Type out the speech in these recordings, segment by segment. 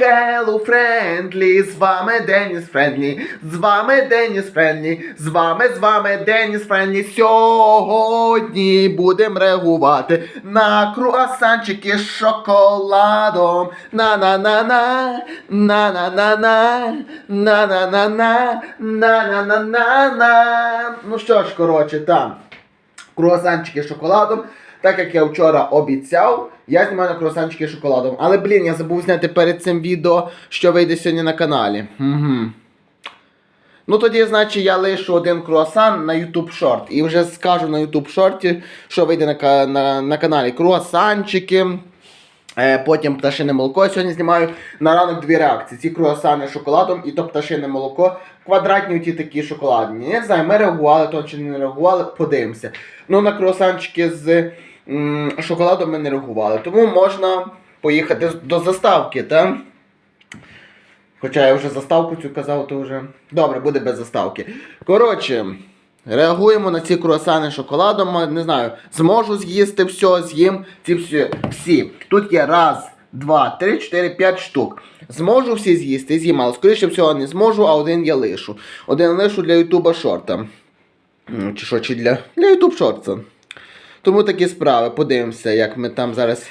Hello, Friendly, з вами Деніс Френдлі, з вами Деніс Френдлі, з вами, з вами Деніс Френдлі. Сьогодні будемо реагувати на круасанчики з шоколадом. На-на-на-на, на-на-на-на, на-на-на-на, на-на-на-на-на. Ну що ж, коротше, там круасанчики з шоколадом. Так як я вчора обіцяв, я знімаю на круасанчики з шоколадом. Але, блін, я забув зняти перед цим відео, що вийде сьогодні на каналі. Угу. Ну тоді, значить, я лишу один круасан на YouTube Short. І вже скажу на YouTube Short, що вийде на, на, на каналі. Круасанчики. Е, потім пташине молоко. Я сьогодні знімаю на ранок дві реакції. Ці круасани з шоколадом і то пташине молоко. Квадратні ті такі шоколадні. Я не знаю, ми реагували, то чи не реагували, подивимося. Ну, на круасанчики з шоколадом ми не реагували. Тому можна поїхати до заставки, так? Хоча я вже заставку цю казав, то вже. Добре, буде без заставки. Коротше, реагуємо на ці круасани шоколадом. Не знаю, зможу з'їсти все, з'їм ці всі. всі. Тут є раз, два, три, чотири, п'ять штук. Зможу всі з'їсти, з'їм, але скоріше всього не зможу, а один я лишу. Один лишу для Ютуба шорта. Чи що, чи для, для Ютуб шорта. Тому такі справи. Подивимося, як ми там зараз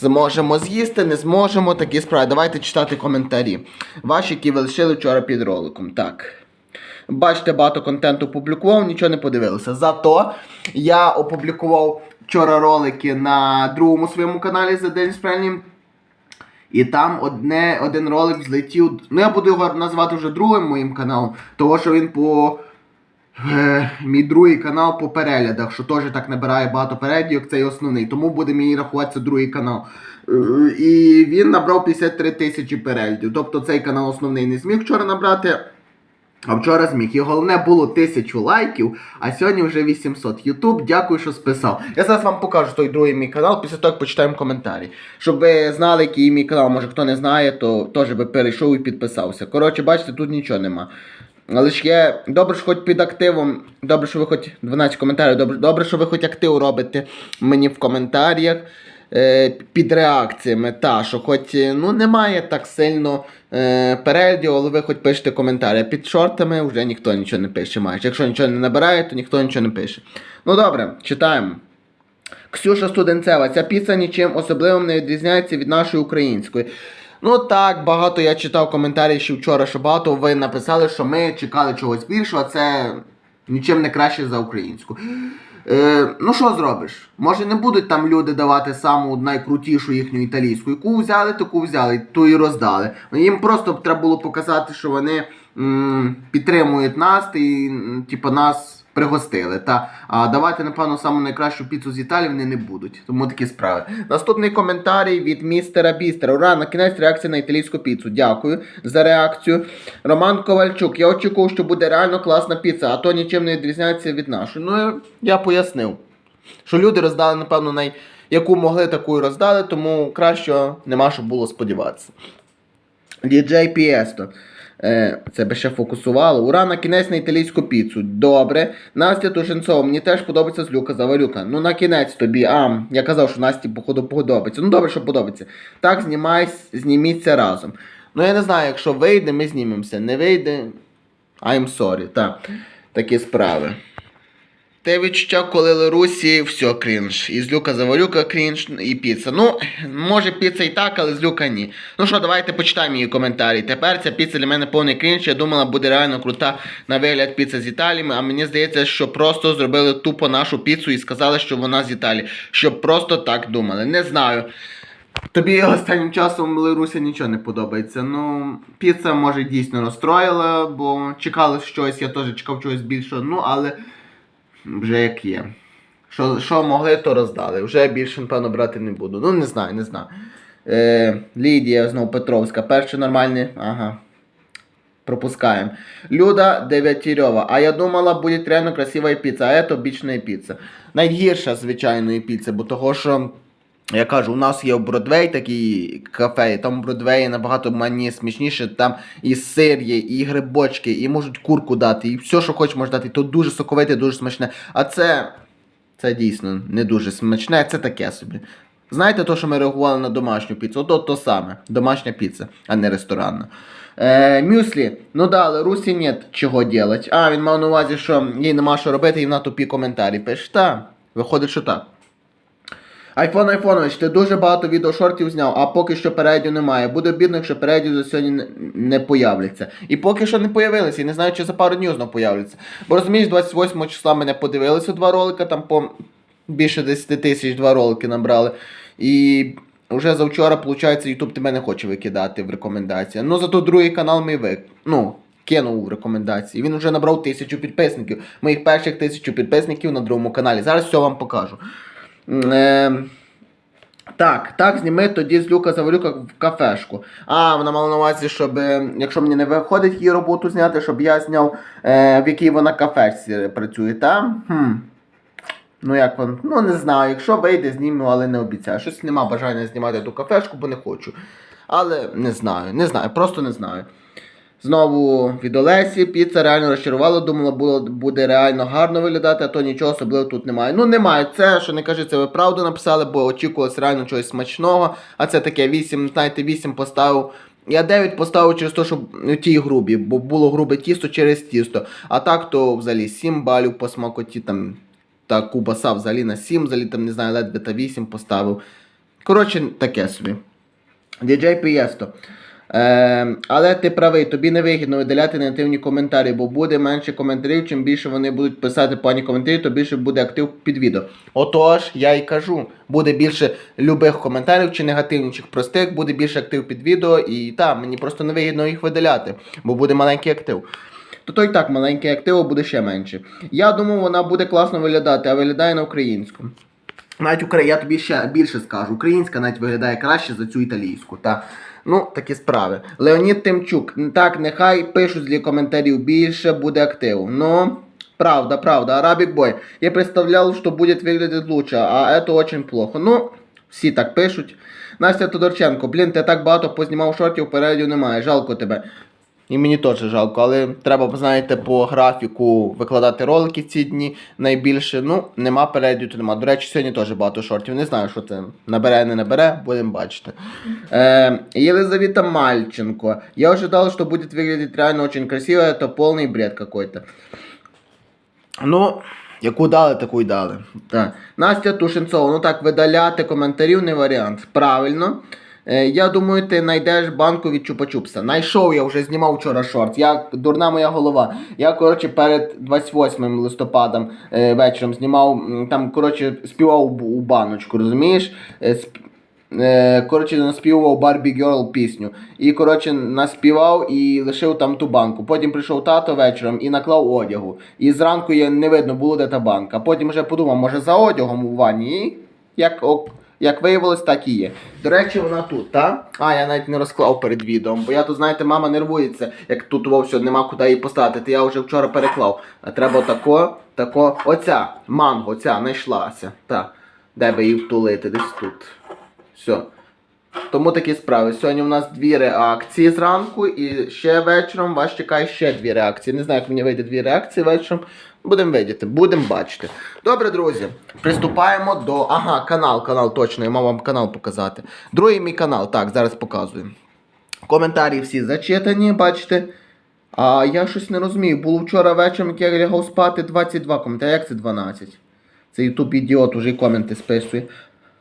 зможемо з'їсти, не зможемо. Такі справи. Давайте читати коментарі. Ваші, які ви лишили вчора під роликом. Так. Бачите, багато контенту публікував, нічого не подивилися. Зато я опублікував вчора ролики на другому своєму каналі за День Спрямлі. І там одне, один ролик злетів. Ну, я буду його називати вже другим моїм каналом, тому що він по. Е, мій другий канал по переглядах, що теж так набирає багато переглядів, як цей основний. Тому буде мені рахуватися другий канал. Е, і він набрав 53 тисячі переглядів. Тобто цей канал основний не зміг вчора набрати. А вчора зміг. І головне було тисячу лайків, а сьогодні вже 800. Ютуб, дякую, що списав. Я зараз вам покажу той другий мій канал, після того як почитаємо коментарі. Щоб ви знали, який мій канал. Може хто не знає, то теж би перейшов і підписався. Коротше, бачите, тут нічого нема. Але ж є добре, що хоч під активом, добре, що ви хоч 12 коментарів, добре, добре, що ви хоч актив робите мені в коментарях е, під реакціями. Та, що хоч е, ну, немає так сильно е, переглядів, але ви хоч пишете коментарі. Під шортами вже ніхто нічого не пише майже. Якщо нічого не набирає, то ніхто нічого не пише. Ну добре, читаємо. Ксюша Студенцева, ця піца нічим особливим не відрізняється від нашої української. Ну так, багато я читав коментарі ще вчора, що багато ви написали, що ми чекали чогось більшого, а це нічим не краще за українську. Е, ну що зробиш? Може не будуть там люди давати саму найкрутішу їхню італійську, яку взяли, таку взяли, ту і роздали. Їм просто треба було показати, що вони м, підтримують нас і типу, нас пригостили. Та, а давати, напевно, саму найкращу піцу з Італії вони не будуть. Тому такі справи. Наступний коментарій від містера Бістера. Ура, на кінець реакція на італійську піцу. Дякую за реакцію. Роман Ковальчук. Я очікував, що буде реально класна піца, а то нічим не відрізняється від нашої. Ну, я пояснив. Що люди роздали, напевно, най... яку могли, таку роздали, тому краще нема що було сподіватися. Діджей Піесто. Е, це би ще фокусувало. Ура на кінець на італійську піцу. Добре. Настя Тушенцова, мені теж подобається злюка Заварюка. Ну на кінець тобі. А, я казав, що Насті, походу, подобається. Ну добре, що подобається. Так, знімай, зніміться разом. Ну я не знаю, якщо вийде, ми знімемося. Не вийде. I'm sorry. Так. Такі справи. Те відчуття, коли Ларусі все крінж. І злюка заварюка крінж, і піца. Ну, може піца і так, але злюка ні. Ну що, давайте почитаємо її коментарі. Тепер ця піца для мене повний крінж. Я думала, буде реально крута на вигляд піца з Італії, а мені здається, що просто зробили тупо нашу піцу і сказали, що вона з Італії. Щоб просто так думали. Не знаю. Тобі останнім часом Леруся нічого не подобається. Ну, піца може дійсно розстроїла, бо чекали щось, я теж чекав чогось більшого, ну але вже як є. Що, що могли, то роздали. Вже більше, напевно, брати не буду. Ну, не знаю, не знаю. Е, Лідія знову Петровська. Перше нормальне. Ага. Пропускаємо. Люда Дев'ятірьова. А я думала, буде реально красива піца, а це обічна піца. Найгірша звичайної піци, бо того, що. Я кажу, у нас є в Бродвей такі кафе, і там в Бродвеї набагато мені смішніше, там і сир є, і грибочки, і можуть курку дати, і все, що хочеш, можеш дати. То дуже соковите, дуже смачне. А це. Це дійсно не дуже смачне, це таке собі. Знаєте, то, що ми реагували на домашню піцу? Ото то саме. Домашня піца, а не ресторанна. Е, мюслі, ну да, але Русі нет чого делать. А, він мав на увазі, що їй нема що робити, і вона тупі коментарі пише. Та, виходить, що так. Айфон Айфонович, ти дуже багато відеошортів зняв, а поки що передів немає. Буде бідно, якщо передів за сьогодні не, не появляться. І поки що не появилися, і не знаю, чи за пару днів знов появляться. Бо розумієш, 28 числа мене подивилися два ролика, там по більше 10 тисяч два ролики набрали. І вже завчора, виходить, YouTube тебе не хоче викидати в рекомендації. Ну зато другий канал мій вик. Ну, кинув в рекомендації. Він вже набрав тисячу підписників. Моїх перших тисячу підписників на другому каналі. Зараз все вам покажу. Е, так, так, зніми тоді з люка завалюка в кафешку. А, вона мала на увазі, щоб е, якщо мені не виходить її роботу зняти, щоб я зняв, е, в якій вона кафешці працює, та? Хм. Ну як вам? Ну не знаю. Якщо вийде, зніму, але не обіцяю. Щось нема бажання знімати ту кафешку, бо не хочу. Але не знаю, не знаю, просто не знаю. Знову від Олесі піца реально розчарувала, думала, було, буде реально гарно виглядати, а то нічого особливого тут немає. Ну немає. Це, що не це ви правду написали, бо очікувалось реально чогось смачного. А це таке 8, знаєте, 8 поставив. Я 9 поставив через те, що ну, ті грубі, бо було грубе тісто через тісто. А так то взагалі 7 балів по смакоті там. Та кубаса взагалі на 7, взагалі там не знаю, ледве та 8 поставив. Коротше, таке собі. DJ Piesto. Е, але ти правий, тобі не вигідно видаляти негативні коментарі, бо буде менше коментарів, чим більше вони будуть писати погані коментарі, то більше буде актив під відео. Отож, я і кажу, буде більше любих коментарів чи негативних, простих, буде більше актив під відео, і так, мені просто не вигідно їх видаляти, бо буде маленький актив. То то і так маленький актив буде ще менше. Я думав, вона буде класно виглядати, а виглядає на українську. Навіть Укра... я тобі ще більше скажу. Українська навіть виглядає краще за цю італійську. Та. Ну, такі справи. Леонід Тимчук. Так, нехай пишуть злі коментарів більше, буде активу. Ну, правда, правда. Арабік бой. Я представляв, що буде виглядати лучше, а це дуже плохо. Ну, всі так пишуть. Настя Тодорченко, блін, ти так багато познімав шортів, передів немає. Жалко тебе. І мені теж жалко, але треба, знаєте, по графіку викладати ролики ці дні найбільше. Ну, нема передів, то нема. До речі, сьогодні теж багато шортів. Не знаю, що це набере, не набере, будемо бачити. Е, Елизавета Мальченко. Я ожидал, что будет выглядеть реально очень красиво, это полный бред какой-то. Ну, яку дали, таку й дали. Так. Настя Тушенцова, ну так, видаляти коментарів не варіант. Правильно. Е, я думаю, ти знайдеш банку від Чупа-Чупса. Найшов я вже знімав вчора шорт. Я дурна моя голова. Я, коротше, перед 28 листопадом е, вечором знімав, там, коротше, співав у, баночку, розумієш? Е, Е, коротше, наспівував Barbie Girl пісню. І, коротше, наспівав і лишив там ту банку. Потім прийшов тато вечором і наклав одягу. І зранку не видно було, де та банка. Потім вже подумав, може за одягом у ванні. Як, ок, як виявилось, так і є. До речі, вона тут, та? А, я навіть не розклав перед відео. Бо я тут, знаєте, мама нервується, як тут вовсю нема куди її поставити. Я вже вчора переклав. А треба тако, тако. Оця манго, оця знайшлася. Та. Де би її втулити? Десь тут. Все. Тому такі справи. Сьогодні у нас дві реакції зранку, і ще вечором вас чекає ще дві реакції. Не знаю, як мені вийде дві реакції вечором. Будемо видіти, будемо бачити. Добре, друзі, приступаємо до. Ага, канал, канал точно, я мав вам канал показати. Другий мій канал, так, зараз показую. Коментарі всі зачитані, бачите. А я щось не розумію. Було вчора вечором, як я лягав спати, 22 коментарі. Як це 12? Це ютуб ідіот уже коменти списує.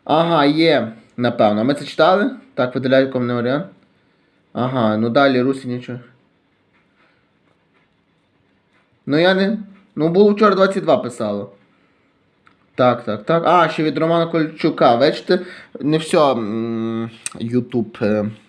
Ага, є, напевно. Ми це читали? Так, видаляю комний. Ага, ну далі Русі нічого. Ну я не. Ну було вчора 22 писало. Так, так, так. А, ще від Романа Кольчука. Бачите, не все Ютуб.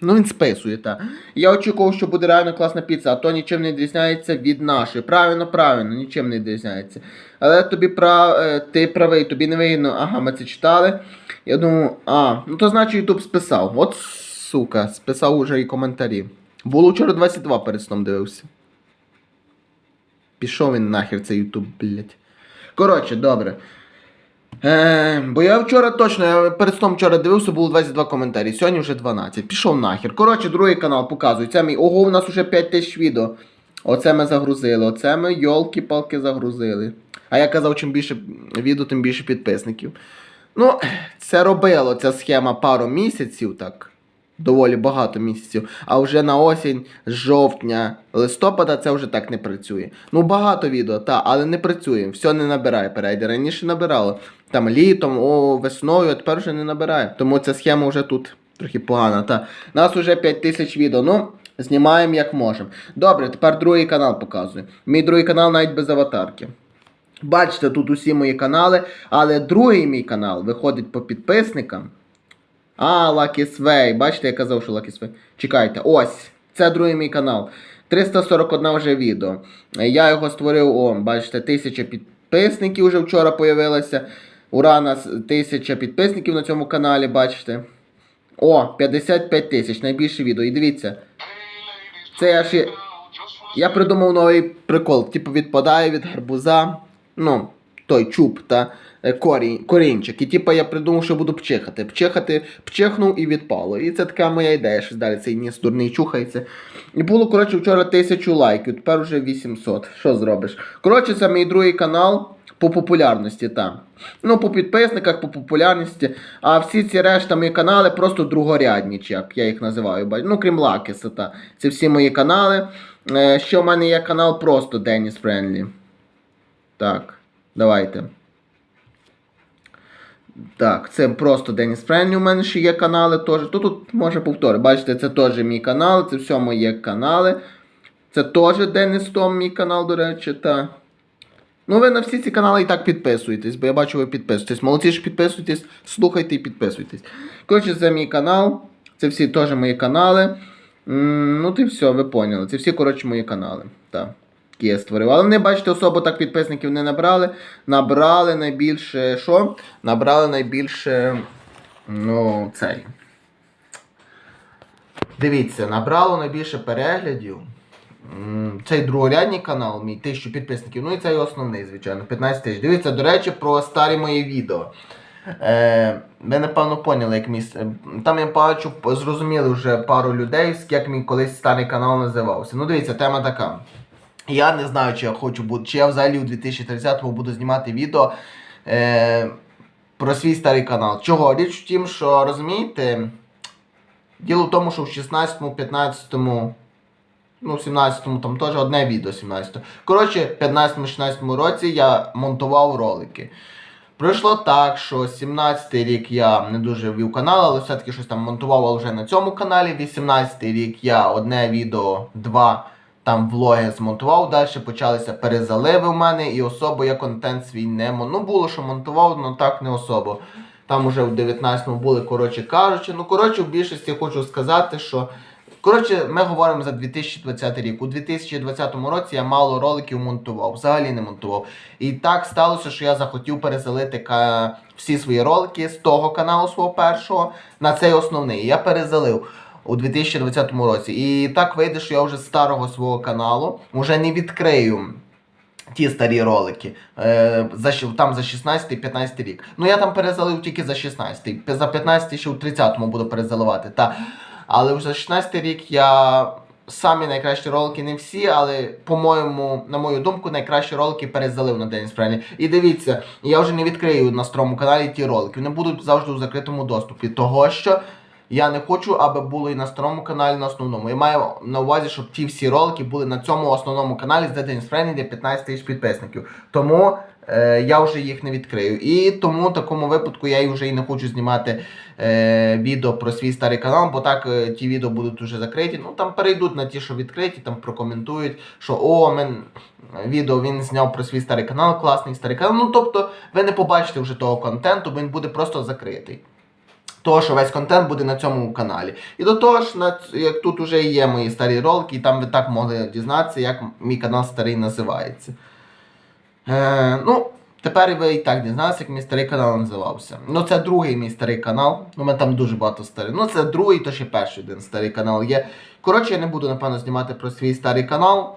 Ну він списує, так. Я очікував, що буде реально класна піца, а то нічим не відрізняється від нашої. Правильно, правильно, нічим не відрізняється. Але тобі прав... е, ти правий, тобі не вигідно. Ага, ми це читали. Я думаю, а, ну то значить Ютуб списав. От сука, списав уже і коментарі. Було вчора 22 перед сном дивився. Пішов він нахер цей Ютуб, блять. Коротше, добре. Е, бо я вчора точно, я перед сном вчора дивився, було 22 коментарі, сьогодні вже 12. Пішов нахер. Коротше, другий канал показує. Це мій. Ого, у нас вже 5 тисяч відео. Оце ми загрузили. Оце ми йолки-палки загрузили. А я казав, чим більше відео, тим більше підписників. Ну, це робило ця схема пару місяців, так. Доволі багато місяців. А вже на осінь, жовтня, листопада це вже так не працює. Ну, багато відео, та, але не працює. Все не набирає перейди. Раніше набирало. Там літом, о, весною, а тепер вже не набирає. Тому ця схема вже тут трохи погана. Та. Нас вже 5 тисяч відео. Ну, знімаємо як можемо. Добре, тепер другий канал показую. Мій другий канал навіть без аватарки. Бачите, тут усі мої канали, але другий мій канал виходить по підписникам. А, Lucky Sway. Бачите, я казав, що Sway. Чекайте, ось. Це другий мій канал. 341 вже відео. Я його створив, о, бачите, тисяча підписників вже вчора появилося. Ура, нас тисяча підписників на цьому каналі, бачите. О, 55 тисяч, найбільше відео. І дивіться. Це я ще. Я придумав новий прикол. Типу відпадає від гарбуза. Ну, той чуб та е, корінь, корінчик. І типу я придумав, що буду пчихати. Пчихати, пчихнув і відпало. І це така моя ідея, що далі цей ніс дурний чухається. І було, коротше, вчора тисячу лайків, тепер вже 800. Що зробиш? Коротше, це мій другий канал по популярності там. Ну, по підписниках, по популярності. А всі ці решта мої канали просто другорядні, як я їх називаю. Ну, крім Лакіса, та. Це всі мої канали. Е, Ще в мене є канал просто Деніс Френлі. Так, давайте. Так, це просто Деніс Френлі. У мене ще є канали теж. Тут, тут може повторити. Бачите, це теж мій канал, це все мої канали. Це теж Деніс Том, мій канал, до речі, та. Ну, ви на всі ці канали і так підписуєтесь, бо я бачу, ви підписуєтесь. Молодці ж підписуйтесь, слухайте і підписуйтесь. Коротше, це мій канал. Це всі теж мої канали. Ну, ти все, ви поняли. Це всі, коротше, мої канали. Так. Які я створив. Але вони, бачите, особо так підписників не набрали. Набрали найбільше. Що? Набрали найбільше. Ну, цей. Дивіться, набрало найбільше переглядів. Цей другорядний канал, мій 1000 підписників. Ну і цей основний, звичайно, 15 тисяч. Дивіться, до речі, про старі мої відео. Е, ви напевно поняли, як мій. Там я бачу, зрозуміли вже пару людей, як мій колись старий канал називався. Ну, дивіться, тема така. Я не знаю, чи я хочу бути, чи я взагалі у 2030-му буду знімати відео е, про свій старий канал. Чого? Річ в тім, що розумієте, діло в тому, що в 16-му, 15-му, ну, в 17-му там теж одне відео 17-го. Коротше, в 15-16 році я монтував ролики. Пройшло так, що 17-й рік я не дуже вів канал, але все-таки щось там монтував вже на цьому каналі. 18-й рік я одне відео, два там влоги змонтував. Далі почалися перезаливи в мене, і особо я контент свій не мон... Ну було, що монтував, але так не особо. Там уже в 19-му були, коротше кажучи. Ну, коротше, в більшості хочу сказати, що. Коротше, ми говоримо за 2020 рік. У 2020 році я мало роликів монтував, взагалі не монтував. І так сталося, що я захотів перезалити всі свої ролики з того каналу свого першого на цей основний. Я перезалив у 2020 році. І так вийде, що я вже з старого свого каналу вже не відкрию. Ті старі ролики. Е, там за 16-15 рік. Ну я там перезалив тільки за 16. За 15 ще у 30-му буду перезаливати. Та. Але вже за 16 рік я самі найкращі ролики, не всі, але, по-моєму, на мою думку, найкращі ролики перезалив на День Спрені. І дивіться, я вже не відкрию на старому каналі ті ролики. Вони будуть завжди у закритому доступі. Того що я не хочу, аби було і на старому каналі, на основному. Я маю на увазі, щоб ті всі ролики були на цьому основному каналі з День Спрені, де 15 тисяч підписників. Тому е, я вже їх не відкрию. І тому в такому випадку я вже і не хочу знімати е, відео про свій старий канал, бо так е, ті відео будуть вже закриті. Ну там перейдуть на ті, що відкриті, там прокоментують, що о, мен відео він зняв про свій старий канал, класний старий канал. Ну тобто ви не побачите вже того контенту, бо він буде просто закритий. Того, що весь контент буде на цьому каналі. І до того ж, на, як тут вже є мої старі ролики, і там ви так могли дізнатися, як мій канал старий називається. Е, ну, тепер ви і так дізналися, як мій старий канал називався. Ну, це другий мій старий канал. Ну, у мене там дуже багато старих. Ну, це другий, то ще перший один старий канал є. Коротше, я не буду, напевно, знімати про свій старий канал.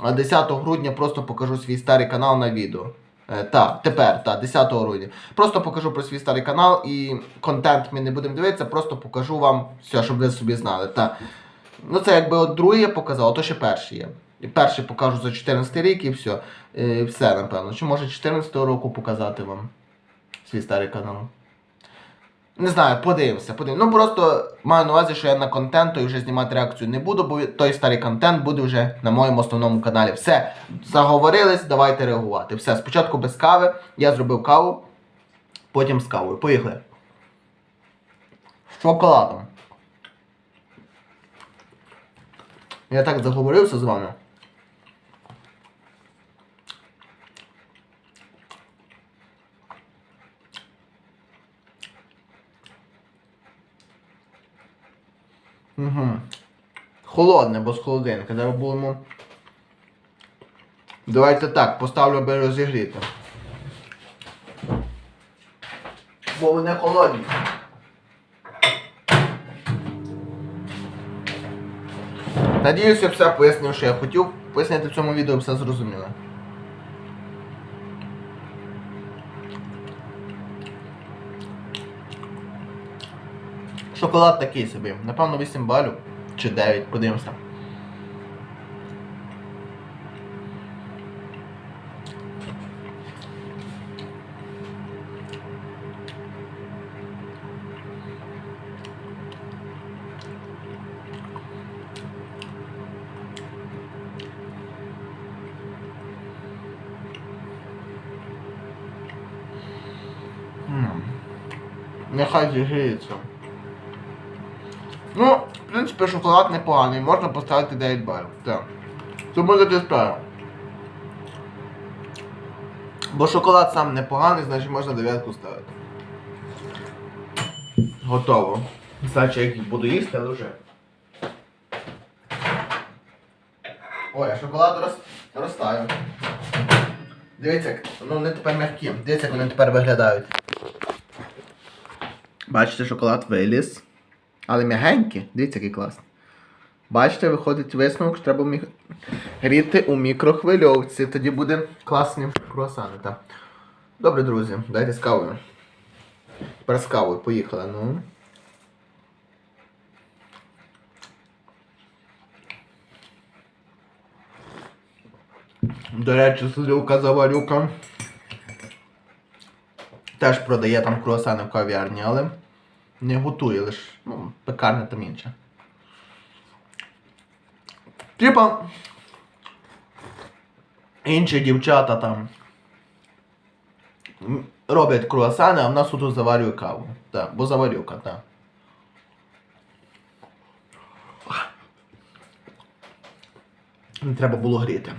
А 10 грудня просто покажу свій старий канал на відео. Е, та, тепер, та, 10 грудня. Просто покажу про свій старий канал і контент ми не будемо дивитися, просто покажу вам все, щоб ви собі знали. Та. Ну, це якби от другий я показав, а то ще перший є. І перший покажу за 14 рік і все. І все, напевно. Чи може 14 року показати вам свій старий канал? Не знаю, подивимося, подивимося. Ну просто маю на увазі, що я на контент той вже знімати реакцію не буду, бо той старий контент буде вже на моєму основному каналі. Все, заговорились, давайте реагувати. Все, спочатку без кави, я зробив каву, потім з кавою. Поїхали. З шоколадом. Я так заговорився з вами. Угу. Холодне, бо з холодильника. Зараз будемо. Давайте так, поставлю аби розігріти. Бо вони холодні. Надіюсь, я все пояснив, що я хотів. Пояснити в цьому відео все зрозуміло. Шоколад такий собі. Напевно 8 балів чи 9, подивимося. М. Нехай зігріється. Ну, в принципі, шоколад непоганий, можна поставити 9 балів. Так. Це буде правильно. Бо шоколад сам непоганий, значить можна 9 ставити. Готово. Значить, я їх буду їсти, але вже. Ой, а шоколад роз... розтаю. Дивіться, як- ну вони тепер м'які. Дивіться, як вони тепер виглядають. Бачите, шоколад виліз. Але м'ягенький. Дивіться, який класний. Бачите, виходить висновок, що треба мі... гріти у мікрохвильовці. Тоді буде класні круасани. Так. Добре, друзі, дайте з кавою. Тепер з кавою поїхали. Ну. До речі, Слюка Заварюка. Теж продає там круасани в кав'ярні, але не готує лише, ну, пекарня там інша. Типа. Інші дівчата там роблять круасани, а в нас тут заварює каву. Так, бо заварюка, так. Не треба було гріти.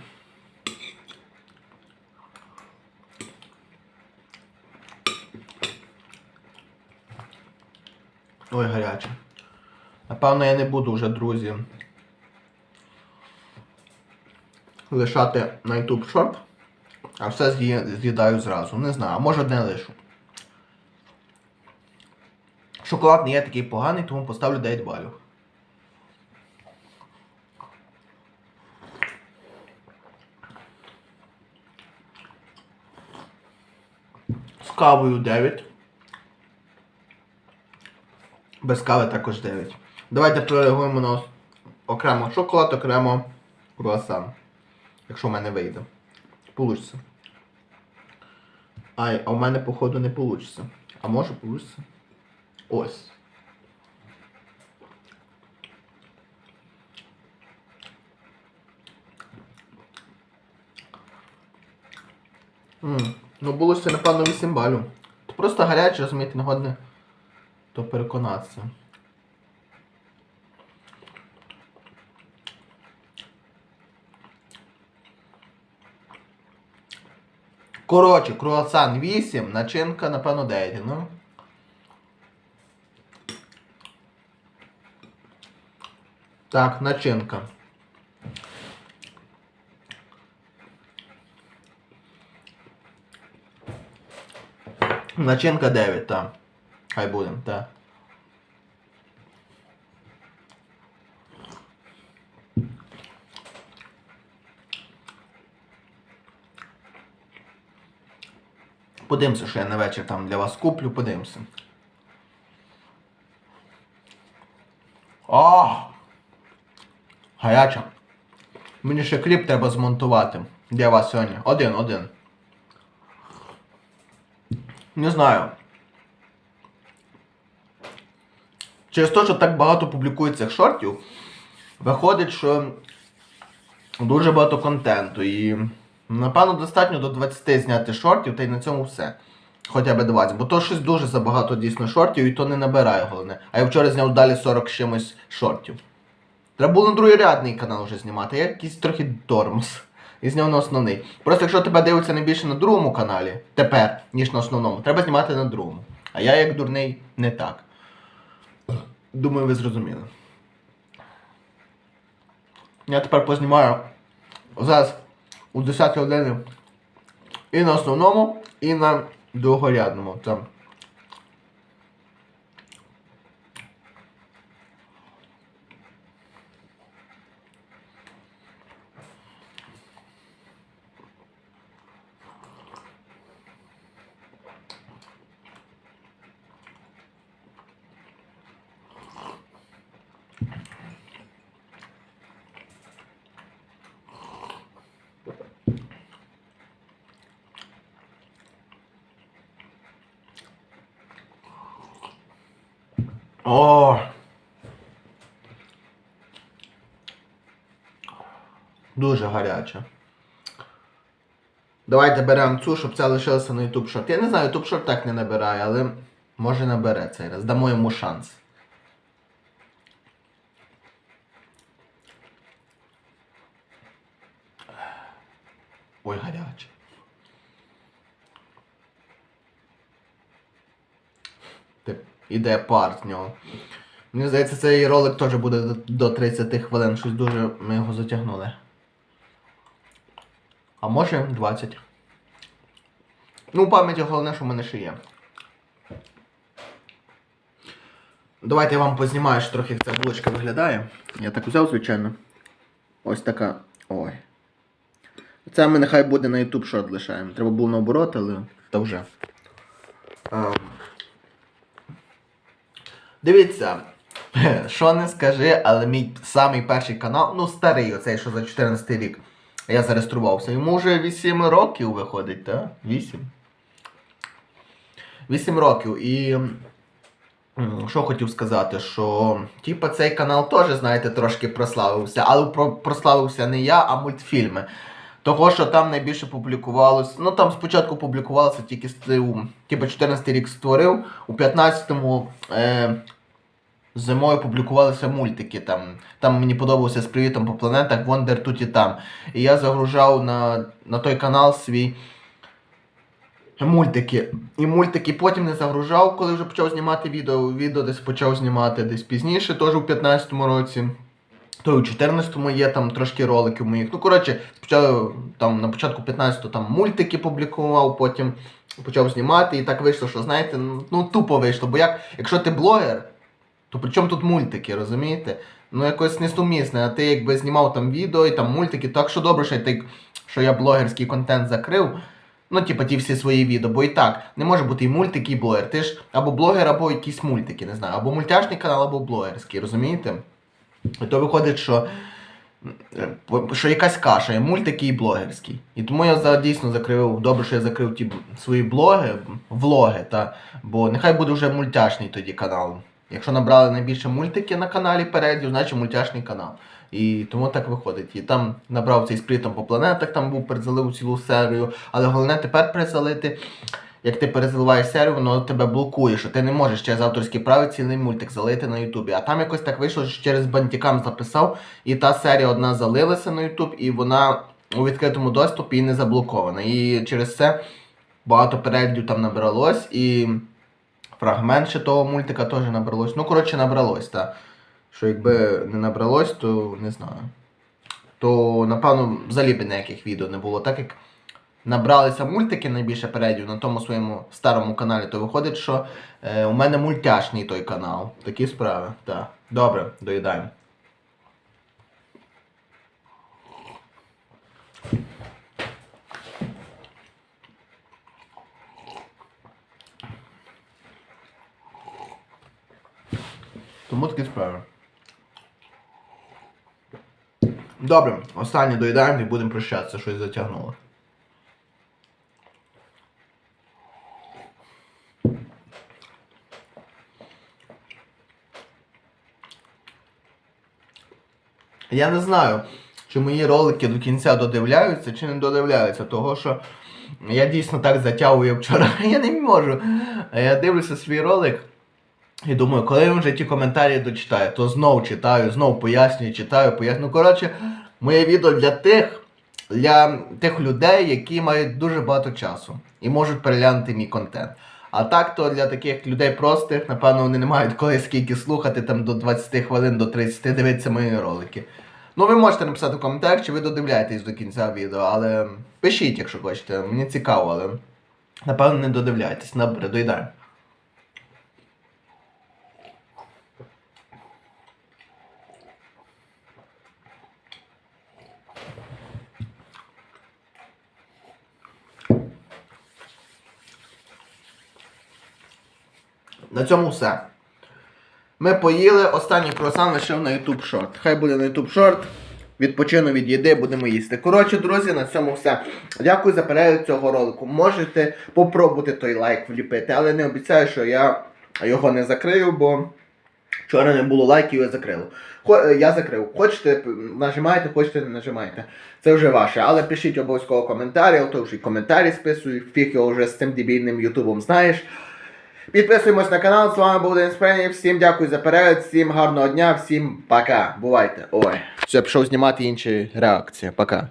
Ой, гаряче. Напевно, я не буду вже, друзі, лишати на YouTube шорт, а все з'їдаю зразу. Не знаю, а може одне лишу. Шоколад не є такий поганий, тому поставлю 9 балів. З кавою 9. Без кави також 9. Давайте прореагуємо на окремо шоколад, окремо круасан. Якщо в мене вийде. Получиться. Ай, а в мене, походу, не получиться. А може получиться? Ось. М, Ну, було ще, напевно, 8 балів. Просто гаряче, розумієте, не годне то переконатися. Коротше, круасан 8, начинка, напевно, 9, ну. Так, начинка. Начинка 9, так. Хай буде, так. Подивимося, що я на вечір там для вас куплю, подивимося. О! Гаряча. Мені ще кліп треба змонтувати для вас сьогодні. Один, один. Не знаю. Через те, що так багато публікується шортів, виходить, що дуже багато контенту. І напевно достатньо до 20 зняти шортів, та й на цьому все. Хоча б 20. Бо то щось дуже забагато дійсно шортів, і то не набирає головне. А я вчора зняв далі 40 з чимось шортів. Треба було на другорядний канал вже знімати, я якийсь трохи тормоз. І зняв на основний. Просто якщо тебе дивиться найбільше на другому каналі, тепер, ніж на основному, треба знімати на другому. А я, як дурний, не так. Думаю, ви зрозуміли. Я тепер познімаю зараз у 10 годині і на основному, і на другорядному. Там. О! Дуже гаряче. Давайте беремо цю, щоб це лишилося на YouTube Short. Я не знаю, YouTube Short так не набирає, але може набере цей раз. Дамо йому шанс. Ой, гаряче. Іде пар з нього. Мені здається, цей ролик теж буде до- до 30 хвилин. Щось дуже ми його затягнули. А може 20. Ну, пам'яті головне, що в мене ще є. Давайте я вам познімаю, що трохи як ця булочка виглядає. Я так взяв, звичайно. Ось така. Ой. Це ми нехай буде на YouTube шорт лишаємо. Треба було наоборот, але та вже. Ем. Дивіться, що не скажи, але мій самий перший канал, ну старий, оцей, що за 14 рік, я зареєструвався. Йому вже 8 років виходить, так? 8. 8 років. І що хотів сказати, що типа цей канал теж, знаєте, трошки прославився, але про- прославився не я, а мультфільми. Того, що там найбільше публікувалось. Ну там спочатку публікувалося тільки з типу 14 рік створив, у 15-му е, зимою публікувалися мультики. Там Там мені подобався з привітом по планетах Wonder тут і там. І я загружав на, на той канал свій мультики. І мультики потім не загружав, коли вже почав знімати відео. Відео десь почав знімати десь пізніше, теж у 15-му році. То у 14-му є там трошки роликів моїх. Ну, коротше, там на початку 15-го там мультики публікував, потім почав знімати, і так вийшло, що знаєте, ну, тупо вийшло. Бо як, якщо ти блогер, то при чому тут мультики, розумієте? Ну якось несумісне, а ти якби знімав там відео і там мультики, так що добре, що я, що я блогерський контент закрив. Ну, типа, ті всі свої відео, бо і так не може бути і мультик, і блогер. Ти ж або блогер, або якісь мультики, не знаю, або мультяшний канал, або блогерський, розумієте? То виходить, що, що якась каша, і мультики, і блогерський. І тому я дійсно закрив, добре, що я закрив ті свої блоги, влоги, та, бо нехай буде вже мультяшний тоді канал. Якщо набрали найбільше мультики на каналі передів, значить мультяшний канал. І тому так виходить. І там набрав цей сплітом по планетах, там був перезалив цілу серію. Але головне тепер перезалити. Як ти перезаливаєш серію, воно тебе блокує, що ти не можеш через авторські права цілий мультик залити на Ютубі. А там якось так вийшло, що через бантікам записав, і та серія одна залилася на Ютуб, і вона у відкритому доступі і не заблокована. І через це багато переглядів там набралось, і фрагмент ще того мультика теж набралось. Ну, коротше, набралось, так. Що якби не набралось, то не знаю. То, напевно, взагалі б ніяких відео не було. Так як набралися мультики найбільше передів на тому своєму старому каналі, то виходить, що е, у мене мультяшний той канал. Такі справи. Так. Добре, доїдаємо. Тому такі справи. Добре, останнє доїдаємо і будемо прощатися, щось затягнуло. Я не знаю, чи мої ролики до кінця додивляються, чи не додивляються, того що я дійсно так затягую вчора. Я не можу. Я дивлюся свій ролик і думаю, коли він вже ті коментарі дочитає, то знов читаю, знов пояснюю, читаю, пояснюю. Ну, коротше, моє відео для тих, для тих людей, які мають дуже багато часу і можуть переглянути мій контент. А так то для таких людей простих, напевно, вони не мають коли скільки слухати, там до 20 хвилин, до 30 дивитися мої ролики. Ну, ви можете написати в коментарях, чи ви додивляєтесь до кінця відео, але пишіть, якщо хочете. Мені цікаво, але напевно не додивляйтесь. Добре, доїдаємо. На цьому все. Ми поїли, останній круасан лишив на YouTube шорт. Хай буде на YouTube шорт. Відпочину від їди, будемо їсти. Коротше, друзі, на цьому все. Дякую за перегляд цього ролику. Можете попробувати той лайк вліпити, але не обіцяю, що я його не закрию, бо вчора не було лайків, я закрив. Е, Я закрив. Хочете, нажимайте, хочете, не нажимайте. Це вже ваше. Але пишіть обов'язково коментарі, то вже й коментарі списую, фіг його вже з цим дебільним ютубом знаєш. Підписуємось на канал, з вами був Денис Пенні. Всім дякую за перегляд, всім гарного дня, всім пока. Бувайте. Ой. Все, пішов знімати інші реакції. Пока.